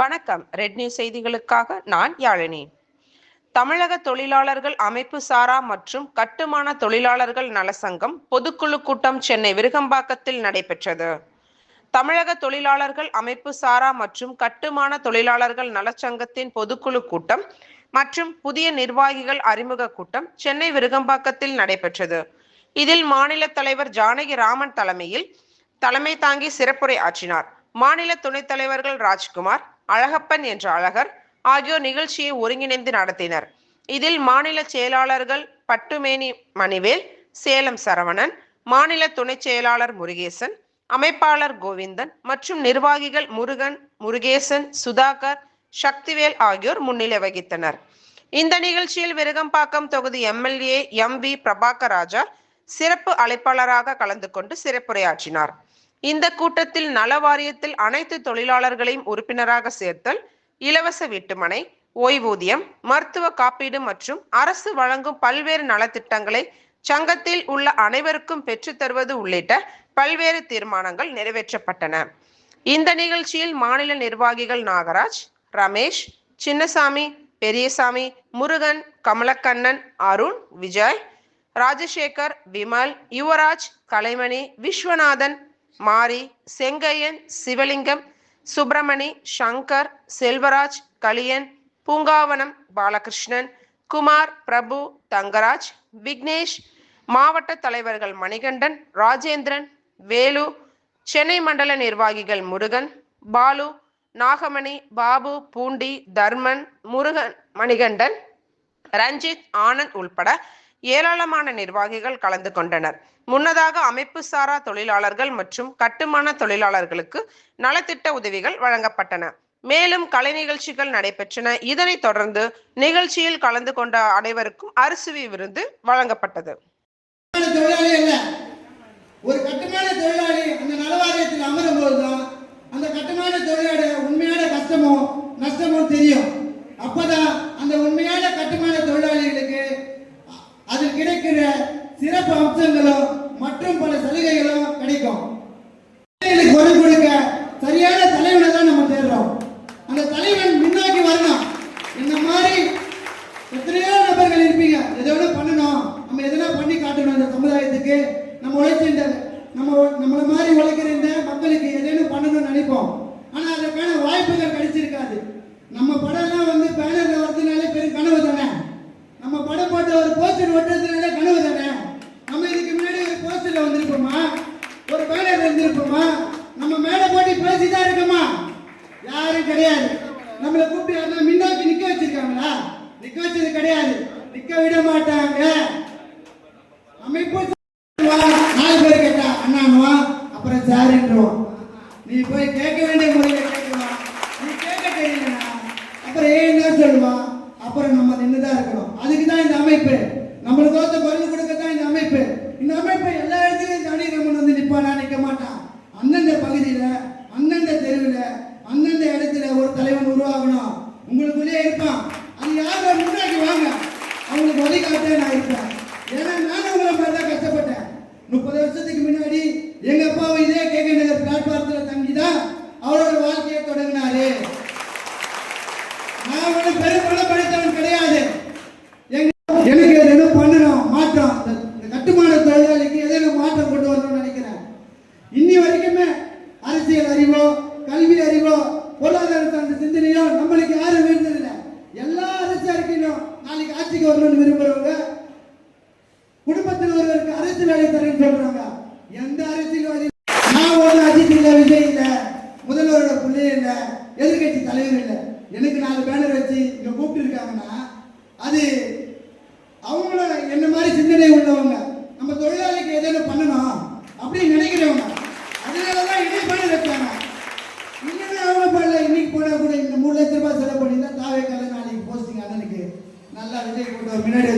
வணக்கம். Red news செய்திகளுக்காக நான் யாழினி. தமிழக தொழிலாளர்கள் அமைப்பு சாரா மற்றும் கட்டுமான தொழிலாளர்கள் நலசங்கம் பொதுக்குழு கூட்டம் சென்னை விருகம்பாக்கத்தில் நடைபெற்றது. தமிழக தொழிலாளர்கள் அமைப்பு சாரா மற்றும் கட்டுமான தொழிலாளர்கள் நலச்சங்கத்தின் பொதுக்குழு கூட்டம் மற்றும் புதிய நிர்வாகிகள் அறிமுக கூட்டம் சென்னை விருகம்பாக்கத்தில் நடைபெற்றது. இதில் மாநில தலைவர் ஜானகி ராமன் தலைமையில் தலைமை தாங்கி சிறப்புரை ஆற்றினார். மாநில துணைத் தலைவர்கள் ராஜ்குமார் அழகப்பன் என்ற அழகர் ஆகியோர் நிகழ்ச்சியை ஒருங்கிணைந்து நடத்தினர். இதில் மாநில செயலாளர்கள் பட்டுமேனி மணிவேல் சேலம் சரவணன் மாநில துணைச் செயலாளர் முருகேசன் அமைப்பாளர் கோவிந்தன் மற்றும் நிர்வாகிகள் முருகன் முருகேசன் சுதாகர் சக்திவேல் ஆகியோர் முன்னிலை வகித்தனர். இந்த நிகழ்ச்சியில் விருகம்பாக்கம் தொகுதி MLA M V Prabhakar Raja சிறப்பு அழைப்பாளராக கலந்து கொண்டு சிறப்புரையாற்றினார். இந்த கூட்டத்தில் நல வாரியத்தில் அனைத்து தொழிலாளர்களையும் உறுப்பினராக சேர்த்தல் இலவச வீட்டுமனை ஓய்வூதியம் மருத்துவ காப்பீடு மற்றும் அரசு வழங்கும் பல்வேறு நலத்திட்டங்களை சங்கத்தில் உள்ள அனைவருக்கும் பெற்றுத்தருவது உள்ளிட்ட பல்வேறு தீர்மானங்கள் நிறைவேற்றப்பட்டன. இந்த நிகழ்ச்சியில் மாநில நிர்வாகிகள் நாகராஜ் ரமேஷ் சின்னசாமி பெரியசாமி முருகன் கமலக்கண்ணன் அருண் விஜய் ராஜசேகர் விமல் யுவராஜ் கலைமணி விஸ்வநாதன் மாரி செங்கையன் சிவலிங்கம் சுப்பிரமணி சங்கர் செல்வராஜ் கலியன் பூங்காவனம் பாலகிருஷ்ணன் குமார் பிரபு தங்கராஜ் விக்னேஷ் மாவட்ட தலைவர்கள் மணிகண்டன் ராஜேந்திரன் வேலு சென்னை மண்டல நிர்வாகிகள் முருகன் பாலு நாகமணி பாபு பூண்டி தர்மன் முருகன் மணிகண்டன் ரஞ்சித் ஆனந்த் உள்பட ஏராளமான நிர்வாகிகள் கலந்து கொண்டனர். முன்னதாக அமைப்பு சாரா தொழிலாளர்கள் மற்றும் கட்டுமான தொழிலாளர்களுக்கு நலத்திட்ட உதவிகள் வழங்கப்பட்டன. மேலும் கலை நிகழ்ச்சிகள் நடைபெற்றன. இதனைத் தொடர்ந்து நிகழ்ச்சியில் கலந்து கொண்ட அனைவருக்கும் அரிசுவி விருது வழங்கப்பட்டது. ஒரு கட்டுமான தொழிலாளி அந்த நலவாரியத்தில் அமரும் போதுதான் அந்த கட்டுமான தொழிலாளி உண்மையான கஷ்டமோ நஷ்டமோ தெரியும். அப்பதான் அந்த உண்மையான கட்டுமான தொழிலாளி இருக்கிற சிறப்பு அம்சங்களும் மற்றும் பல சலுகைகளும் கிடைக்கும். குரல் கொடுக்க சரியான தலைவனை தான் நம்ம தேடுறோம். அந்த தலைவன் முன்னோக்கி வரணும். இந்த மாதிரி எத்தனையோ நபர்கள் இருப்பீங்க. எதை பண்ணணும். நம்ம எதனா பண்ணி காட்டணும் இந்த சமுதாயத்துக்கு. நம்ம உழைச்சிருந்த நம்ம நம்மள மாதிரி உழைக்கிற இந்த மக்களுக்கு எதேனும் பண்ணணும்னு நினைப்போம். ஆனால் அதற்கான வாய்ப்புகள் கிடைச்சிருக்காது. நம்ம படம்லாம் வந்து பேனரில் வரதுனாலே பெரும் கனவு தானே நம்ம படம் போட்டு ஒரு போஸ்டர் ஒட்டுறதுனாலே கனவு தானே நம்ம இதுக்கு முன்னாடி ஒரு போஸ்டர்ல வந்திருப்போமா ஒரு பேனர் வந்திருப்போமா நம்ம மேடை போட்டு பேசிதான் இருக்கோமா யாரும் கிடையாது. நம்மளை கூப்பிட்டு யாருன்னா மின்னாக்கி நிக்க வச்சிருக்காங்களா? நிக்க வச்சது கிடையாது. நிக்க விட மாட்டாங்க. அமைப்பு நாலு பேர் கேட்டா அண்ணானுவா அப்புறம் சாருன்றுவான் நீ போய் கேட்க வேண்டிய முறையில கேட்கலாம் நீ கேட்க தெரியலனா அப்புறம் ஏன் தான் சொல்லுவான் அப்புறம் நம்ம நின்றுதான் இருக்கணும். அதுக்கு தான் இந்த அமைப்பு நம்மளுக்கு ஒருத்த குரல் கொடுக்க தான் இந்த அமைப்பு இந்த அமைப்பு எல்லா இடத்துலயும் ஜானி ரமன் வந்து நிப்பானா நிக்க மாட்டான் அந்தந்த பகுதியில அந்தந்த தெருவில் அந்தந்த இடத்துல ஒரு தலைவன் உருவாகணும் உங்களுக்குள்ளே இருப்பான் அது யார் முன்னாடி வாங்க அவங்களுக்கு வழிகாட்டே நான் இருப்பேன் ஏன்னா நானும் உங்களை மாதிரி தான் கஷ்டப்பட்டேன் முப்பது வருஷத்துக்கு முன்னாடி எங்க அப்பாவை இதே கேகே நகர் பிளாட்பாரத்தில் தங்கி தான் அவரோட வாழ்க்கையை தொடங்கினாரு. நான் ஒன்றும் பெரும் பணம் படித்தவன் கிடையாது எனக்கு எதுவும் பண்ணணும் மாற்றம். இந்த- கட்டுமான தொழிலாளிக்கு எதேனும் மாற்றம் கொண்டு வரணும்னு நினைக்கிறேன் இன்னி வரைக்குமே அரசியல் அறிவோ கல்வி அறிவோ பொருளாதார சார்ந்த சிந்தனையோ நம்மளுக்கு யாரும் விருந்ததில்லை எல்லா அரசியலும் நாளைக்கு ஆட்சிக்கு வரணும்னு விரும்புறவங்க குடும்பத்தில் ஒருவருக்கு அரசு வேலை தரேன்னு சொல்றாங்க. எந்த அரசு விஜய் இல்லை. முதல்வரோட பிள்ளை இல்லை. எதிர்கட்சி தலைவர் இல்லை. எனக்கு நாலு பேனர் வச்சு இங்கே கூப்பிட்டுருக்காங்கன்னா அது அவங்கள என்ன மாதிரி சிந்தனை உள்ளவங்க நம்ம தொழிலாளிக்கு எதனா பண்ணணும் அப்படின்னு நினைக்கிறவங்க அதனால தான் இணை பண்ணி வைக்காங்க இன்னும் அவங்க பண்ணல இன்னைக்கு போனால் கூட இந்த மூணு லட்ச ரூபாய் செலவு பண்ணி தான் தாவே கலை நாளைக்கு போஸ்டிங் அண்ணனுக்கு நல்லா விஜய் கொண்டு முன்னாடி